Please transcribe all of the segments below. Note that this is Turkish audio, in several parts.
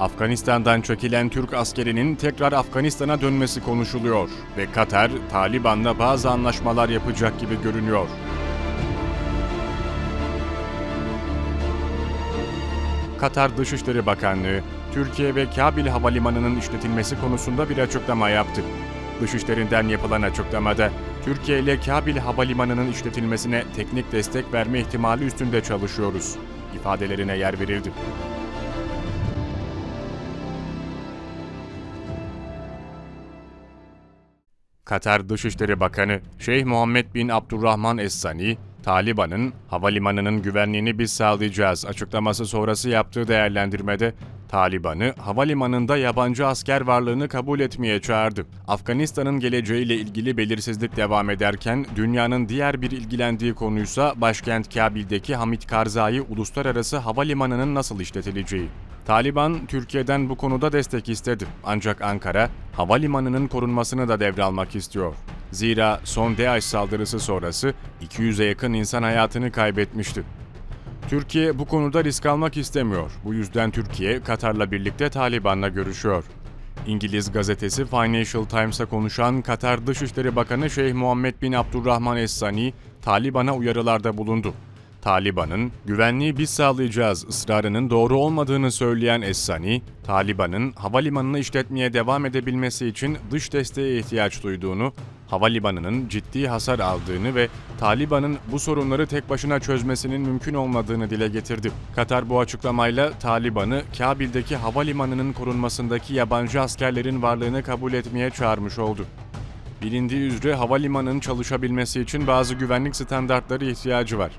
Afganistan'dan çekilen Türk askerinin tekrar Afganistan'a dönmesi konuşuluyor ve Katar, Taliban'la bazı anlaşmalar yapacak gibi görünüyor. Katar Dışişleri Bakanlığı, Türkiye ve Kabil Havalimanı'nın işletilmesi konusunda bir açıklama yaptı. Dışişlerinden yapılan açıklamada, Türkiye ile Kabil Havalimanı'nın işletilmesine teknik destek verme ihtimali üstünde çalışıyoruz ifadelerine yer verildi. Katar Dışişleri Bakanı Şeyh Muhammed bin Abdurrahman Es-Sani, Taliban'ın havalimanının güvenliğini biz sağlayacağız açıklaması sonrası yaptığı değerlendirmede Taliban'ı havalimanında yabancı asker varlığını kabul etmeye çağırdı. Afganistan'ın geleceğiyle ilgili belirsizlik devam ederken dünyanın diğer bir ilgilendiği konuysa başkent Kabil'deki Hamid Karzai Uluslararası Havalimanı'nın nasıl işletileceği. Taliban, Türkiye'den bu konuda destek istedi. Ancak Ankara, havalimanının korunmasını da devralmak istiyor. Zira son DAEŞ saldırısı sonrası 200'e yakın insan hayatını kaybetmişti. Türkiye bu konuda risk almak istemiyor. Bu yüzden Türkiye, Katar'la birlikte Taliban'la görüşüyor. İngiliz gazetesi Financial Times'a konuşan Katar Dışişleri Bakanı Şeyh Muhammed bin Abdurrahman Es-Sani, Taliban'a uyarılarda bulundu. Taliban'ın güvenliği biz sağlayacağız ısrarının doğru olmadığını söyleyen Es-Sani, Taliban'ın havalimanını işletmeye devam edebilmesi için dış desteğe ihtiyaç duyduğunu, havalimanının ciddi hasar aldığını ve Taliban'ın bu sorunları tek başına çözmesinin mümkün olmadığını dile getirdi. Katar bu açıklamayla Taliban'ı Kabil'deki havalimanının korunmasındaki yabancı askerlerin varlığını kabul etmeye çağırmış oldu. Bilindiği üzere havalimanının çalışabilmesi için bazı güvenlik standartları ihtiyacı var.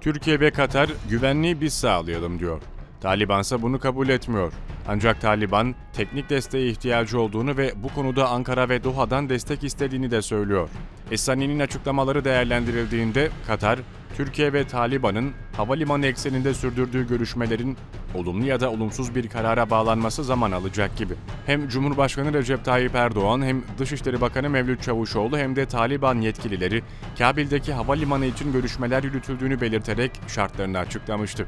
Türkiye ve Katar güvenliği biz sağlayalım diyor. Taliban ise bunu kabul etmiyor. Ancak Taliban teknik desteğe ihtiyacı olduğunu ve bu konuda Ankara ve Doha'dan destek istediğini de söylüyor. Esani'nin açıklamaları değerlendirildiğinde Katar, Türkiye ve Taliban'ın havalimanı ekseninde sürdürdüğü görüşmelerin olumlu ya da olumsuz bir karara bağlanması zaman alacak gibi. Hem Cumhurbaşkanı Recep Tayyip Erdoğan hem Dışişleri Bakanı Mevlüt Çavuşoğlu hem de Taliban yetkilileri Kabil'deki havalimanı için görüşmeler yürütüldüğünü belirterek şartlarını açıklamıştı.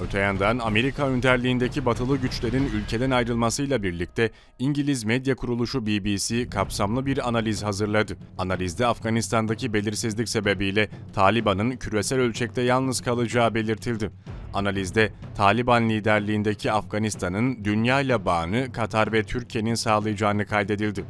Öte yandan Amerika önderliğindeki batılı güçlerin ülkeden ayrılmasıyla birlikte İngiliz medya kuruluşu BBC kapsamlı bir analiz hazırladı. Analizde Afganistan'daki belirsizlik sebebiyle Taliban'ın küresel ölçekte yalnız kalacağı belirtildi. Analizde Taliban liderliğindeki Afganistan'ın dünya ile bağını Katar ve Türkiye'nin sağlayacağını kaydedildi.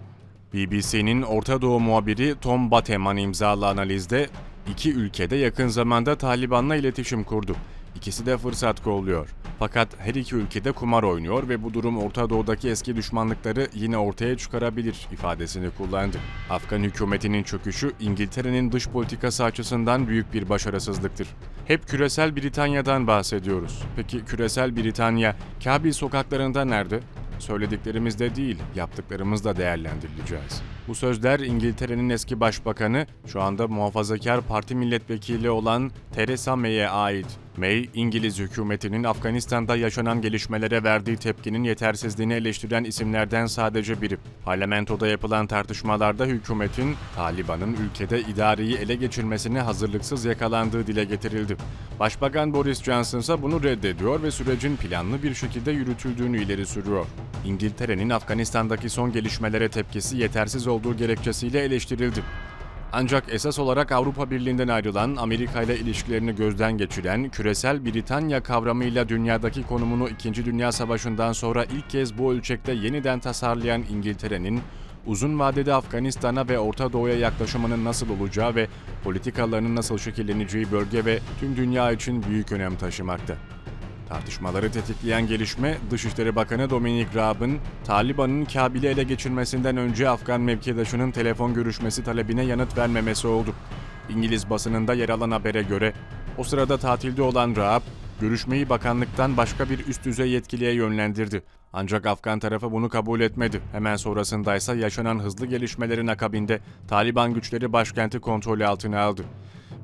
BBC'nin Orta Doğu muhabiri Tom Bateman imzalı analizde iki ülkede yakın zamanda Taliban'la iletişim kurdu. İkisi de fırsat kolluyor. Fakat her iki ülkede kumar oynuyor ve bu durum Orta Doğu'daki eski düşmanlıkları yine ortaya çıkarabilir ifadesini kullandı. Afgan hükümetinin çöküşü İngiltere'nin dış politikası açısından büyük bir başarısızlıktır. Hep küresel Britanya'dan bahsediyoruz. Peki küresel Britanya Kabil sokaklarında nerede? Söylediklerimizde değil, yaptıklarımızla değerlendirileceğiz. Bu sözler İngiltere'nin eski başbakanı, şu anda muhafazakar parti milletvekili olan Theresa May'e ait. May, İngiliz hükümetinin Afganistan'da yaşanan gelişmelere verdiği tepkinin yetersizliğini eleştiren isimlerden sadece biri. Parlamentoda yapılan tartışmalarda hükümetin, Taliban'ın ülkede idareyi ele geçirmesine hazırlıksız yakalandığı dile getirildi. Başbakan Boris Johnson ise bunu reddediyor ve sürecin planlı bir şekilde yürütüldüğünü ileri sürüyor. İngiltere'nin Afganistan'daki son gelişmelere tepkisi yetersiz olduğu gerekçesiyle eleştirildi. Ancak esas olarak Avrupa Birliği'nden ayrılan, Amerika ile ilişkilerini gözden geçiren, küresel Britanya kavramıyla dünyadaki konumunu 2. Dünya Savaşı'ndan sonra ilk kez bu ölçekte yeniden tasarlayan İngiltere'nin, uzun vadede Afganistan'a ve Orta Doğu'ya yaklaşımının nasıl olacağı ve politikalarının nasıl şekilleneceği bölge ve tüm dünya için büyük önem taşımakta. Tartışmaları tetikleyen gelişme, Dışişleri Bakanı Dominic Raab'ın Taliban'ın Kabil'i ele geçirmesinden önce Afgan mevkidaşının telefon görüşmesi talebine yanıt vermemesi oldu. İngiliz basınında yer alan habere göre o sırada tatilde olan Raab, görüşmeyi bakanlıktan başka bir üst düzey yetkiliye yönlendirdi. Ancak Afgan tarafı bunu kabul etmedi. Hemen sonrasındaysa yaşanan hızlı gelişmelerin akabinde Taliban güçleri başkenti kontrolü altına aldı.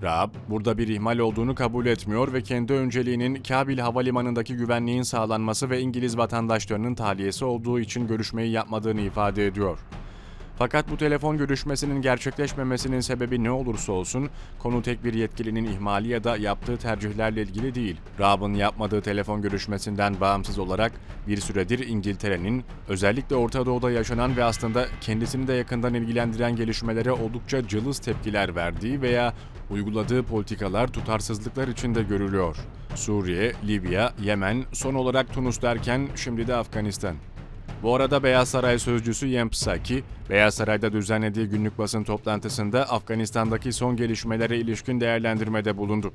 Raab, burada bir ihmal olduğunu kabul etmiyor ve kendi önceliğinin Kabil Havalimanı'ndaki güvenliğin sağlanması ve İngiliz vatandaşlarının tahliyesi olduğu için görüşmeyi yapmadığını ifade ediyor. Fakat bu telefon görüşmesinin gerçekleşmemesinin sebebi ne olursa olsun konu tek bir yetkilinin ihmali ya da yaptığı tercihlerle ilgili değil. Raab'ın yapmadığı telefon görüşmesinden bağımsız olarak bir süredir İngiltere'nin özellikle Orta Doğu'da yaşanan ve aslında kendisini de yakından ilgilendiren gelişmelere oldukça cılız tepkiler verdiği veya uyguladığı politikalar tutarsızlıklar içinde görülüyor. Suriye, Libya, Yemen, son olarak Tunus derken şimdi de Afganistan. Bu arada Beyaz Saray sözcüsü Yen Psaki, Beyaz Saray'da düzenlediği günlük basın toplantısında Afganistan'daki son gelişmelere ilişkin değerlendirmede bulundu.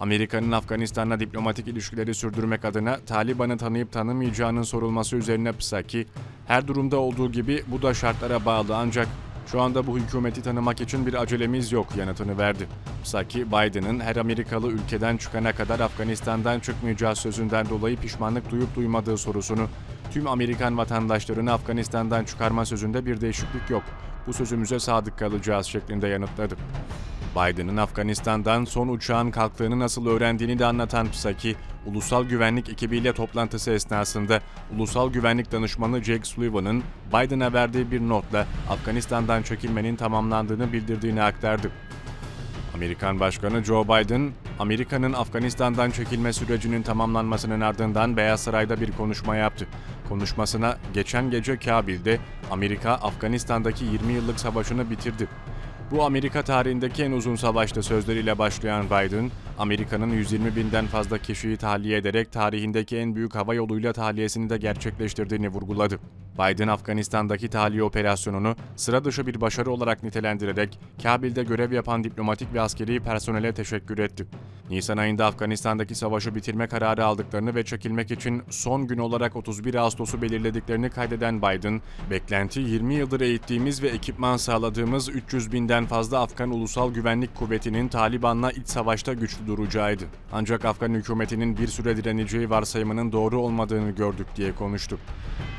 Amerika'nın Afganistan'la diplomatik ilişkileri sürdürmek adına Taliban'ı tanıyıp tanımayacağının sorulması üzerine Psaki, her durumda olduğu gibi bu da şartlara bağlı ancak şu anda bu hükümeti tanımak için bir acelemiz yok yanıtını verdi. Psaki, Biden'ın her Amerikalı ülkeden çıkana kadar Afganistan'dan çıkmayacağı sözünden dolayı pişmanlık duyup duymadığı sorusunu tüm Amerikan vatandaşlarını Afganistan'dan çıkarma sözünde bir değişiklik yok. Bu sözümüze sadık kalacağız şeklinde yanıtladı. Biden'ın Afganistan'dan son uçağın kalktığını nasıl öğrendiğini de anlatan Psaki, ulusal güvenlik ekibiyle toplantısı esnasında ulusal güvenlik danışmanı Jake Sullivan'ın Biden'a verdiği bir notla Afganistan'dan çekilmenin tamamlandığını bildirdiğini aktardı. Amerikan Başkanı Joe Biden, Amerika'nın Afganistan'dan çekilme sürecinin tamamlanmasının ardından Beyaz Saray'da bir konuşma yaptı. Konuşmasına geçen gece Kabil'de Amerika Afganistan'daki 20 yıllık savaşını bitirdi. Bu Amerika tarihindeki en uzun savaştı sözleriyle başlayan Biden, Amerika'nın 120 binden fazla kişiyi tahliye ederek tarihindeki en büyük hava yoluyla tahliyesini de gerçekleştirdiğini vurguladı. Biden Afganistan'daki tahliye operasyonunu sıra dışı bir başarı olarak nitelendirerek Kabil'de görev yapan diplomatik ve askeri personele teşekkür etti. Nisan ayında Afganistan'daki savaşı bitirme kararı aldıklarını ve çekilmek için son gün olarak 31 Ağustos'u belirlediklerini kaydeden Biden, beklenti 20 yıldır eğittiğimiz ve ekipman sağladığımız 300 binden fazla Afgan Ulusal Güvenlik Kuvveti'nin Taliban'la iç savaşta güçlü duracağıydı. Ancak Afgan hükümetinin bir süre direneceği varsayımının doğru olmadığını gördük diye konuştu.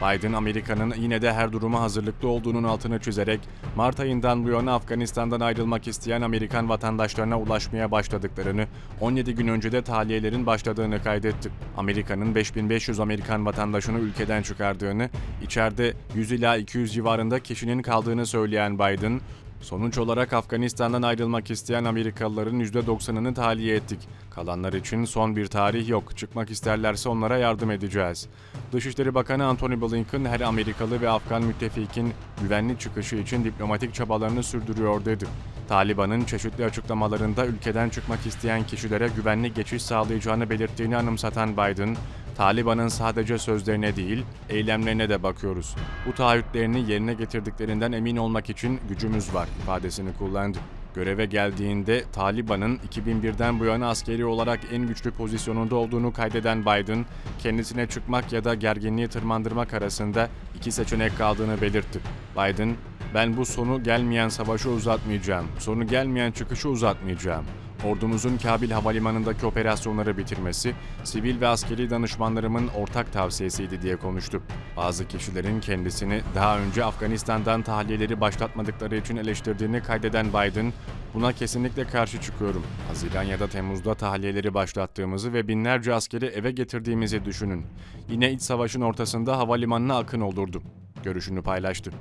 Biden, Amerika'nın yine de her duruma hazırlıklı olduğunun altını çizerek, Mart ayından bu yana Afganistan'dan ayrılmak isteyen Amerikan vatandaşlarına ulaşmaya başladıklarını, 17 gün önce de tahliyelerin başladığını kaydetti. Amerika'nın 5500 Amerikan vatandaşını ülkeden çıkardığını, içeride 100 ila 200 civarında kişinin kaldığını söyleyen Biden, Sonuç olarak Afganistan'dan ayrılmak isteyen Amerikalıların %90'ını tahliye ettik. Kalanlar için son bir tarih yok. Çıkmak isterlerse onlara yardım edeceğiz. Dışişleri Bakanı Antony Blinken her Amerikalı ve Afgan müttefikin güvenli çıkışı için diplomatik çabalarını sürdürüyor dedi. Taliban'ın çeşitli açıklamalarında ülkeden çıkmak isteyen kişilere güvenli geçiş sağlayacağını belirttiğini anımsatan Biden, Taliban'ın sadece sözlerine değil, eylemlerine de bakıyoruz. Bu taahhütlerini yerine getirdiklerinden emin olmak için gücümüz var ifadesini kullandı. Göreve geldiğinde Taliban'ın 2001'den bu yana askeri olarak en güçlü pozisyonunda olduğunu kaydeden Biden, kendisine çıkmak ya da gerginliği tırmandırmak arasında iki seçenek kaldığını belirtti. Biden, ben bu sonu gelmeyen savaşı uzatmayacağım, sonu gelmeyen çıkışı uzatmayacağım. Ordumuzun Kabil Havalimanı'ndaki operasyonları bitirmesi, sivil ve askeri danışmanlarımın ortak tavsiyesiydi diye konuştu. Bazı kişilerin kendisini daha önce Afganistan'dan tahliyeleri başlatmadıkları için eleştirdiğini kaydeden Biden, buna kesinlikle karşı çıkıyorum. Haziran ya da Temmuz'da tahliyeleri başlattığımızı ve binlerce askeri eve getirdiğimizi düşünün. Yine iç savaşın ortasında havalimanına akın olurdu. Görüşünü paylaştı.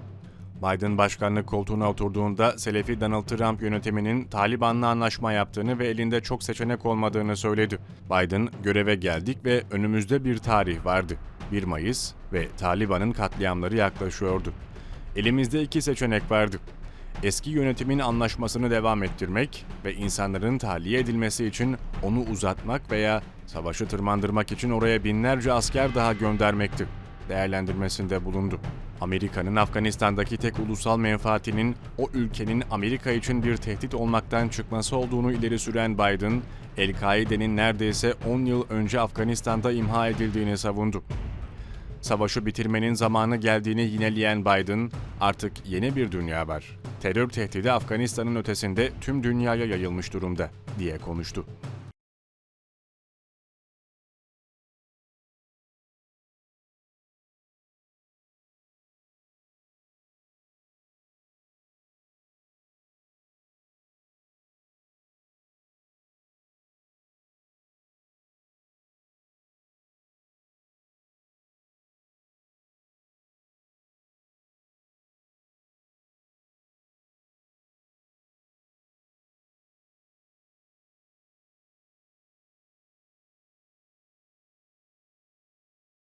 Biden başkanlık koltuğuna oturduğunda Selefi Donald Trump yönetiminin Taliban'la anlaşma yaptığını ve elinde çok seçenek olmadığını söyledi. Biden, göreve geldik ve önümüzde bir tarih vardı. 1 Mayıs ve Taliban'ın katliamları yaklaşıyordu. Elimizde iki seçenek vardı. Eski yönetimin anlaşmasını devam ettirmek ve insanların tahliye edilmesi için onu uzatmak veya savaşı tırmandırmak için oraya binlerce asker daha göndermekti değerlendirmesinde bulundu. Amerika'nın Afganistan'daki tek ulusal menfaatinin o ülkenin Amerika için bir tehdit olmaktan çıkması olduğunu ileri süren Biden, El-Kaide'nin neredeyse 10 yıl önce Afganistan'da imha edildiğini savundu. Savaşı bitirmenin zamanı geldiğini yineleyen Biden, artık yeni bir dünya var. Terör tehdidi Afganistan'ın ötesinde tüm dünyaya yayılmış durumda, diye konuştu.